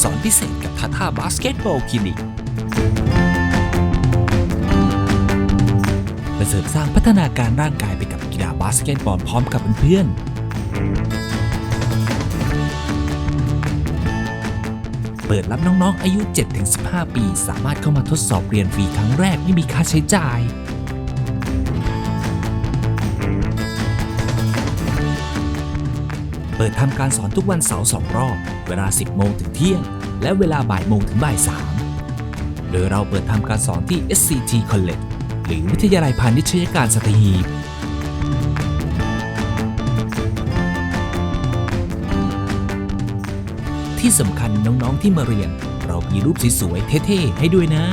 สอนพิเศษกับทาท่าบาสเกตบอลคลินิกและเสริมสร้างพัฒนาการร่างกายไปกับกีฬาบาสเกตบอลพร้อมกับเพื่อนๆ เปิดรับน้องๆ อายุ 7-15 ปี สามารถเข้ามาทดสอบเรียนฟรีครั้งแรกไม่มีค่าใช้จ่าย ปิดทำการสอนทุกวันเสาร์สองรอบ เวลา 10 โมงถึงเที่ยง และเวลาบ่ายโมงถึงบ่าย3โดยเราเปิดทำการสอนที่ SCT College หรือวิทยาลัยพาณิชยการสัตหีบที่สำคัญน้องๆที่มาเรียน เรามีรูปสวยๆเท่ๆให้ด้วยนะ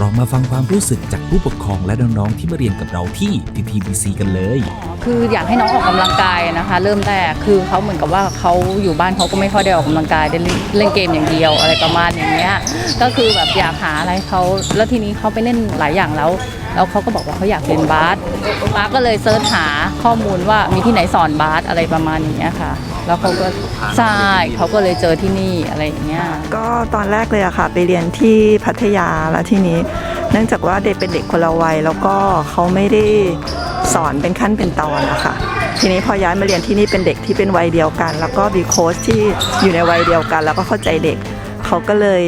ลองมาฟังความรู้สึกจากผู้ปกครองและน้องๆที่มาเรียนกับเราที่ TTBC กันเลย คืออยากให้น้องออกกำลังกายนะคะ เริ่มแรกคือเขาเหมือนกับว่าเขาอยู่บ้านเขาก็ไม่ค่อยได้ออกกำลังกายได้เล่นเกมอย่างเดียวอะไรประมาณอย่างเงี้ยก็คือแบบอยากหาอะไรเขาแล้วทีนี้เขาไปเล่นหลายอย่างแล้ว แล้วเขาก็บอกว่าเขาอยากเรียนบาสป้าก็เลยเซิร์ชหาข้อมูลว่ามีที่ไหนสอนบาสอะไรประมาณอย่างเงี้ยค่ะ แล้วเขาก็ใช่เขาก็เลยเจอที่นี่อะไรอย่างเงี้ย ก็ตอนแรกเลยอะค่ะ ไปเรียนที่พัทยาแล้วที่นี้ เนื่องจากว่าเด็กเป็นเด็กคนละวัยแล้วก็เขาไม่ได้สอนเป็นขั้นเป็นตอนนะคะทีนี้พอย้ายมาเรียนที่นี่เป็นเด็กที่เป็นวัยเดียวกัน แล้วก็มีโค้ชที่อยู่ในวัยเดียวกัน แล้วก็เข้าใจเด็กเขาก็เลย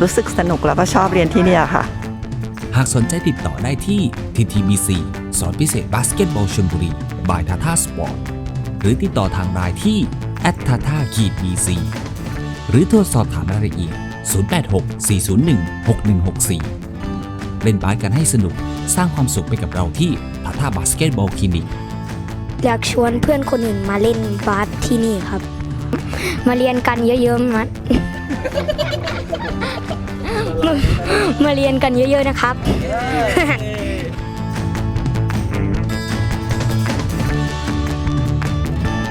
รู้สึกสนุกแล้วก็ชอบเรียนที่นี่ค่ะ หากสนใจติดต่อได้ที่ TTBC สอนพิเศษบาสเกตบอลชลบุรีบายทาท่าสปอร์ตหรือติดต่อทางไลน์ที่ t a t a bc หรือโทรสอบถามรายละเอียด 086 401 6164 เล่นบาสกันให้สนุกสร้างความสุขไปกับเราที่ทาท่าบาสเกตบอลคลินิกอยากชวนเพื่อนคนอื่นมาเล่นบาสที่นี่ครับ มาเรียนกันเยอะๆมา มาเรียนกันเยอะ ๆนะครับ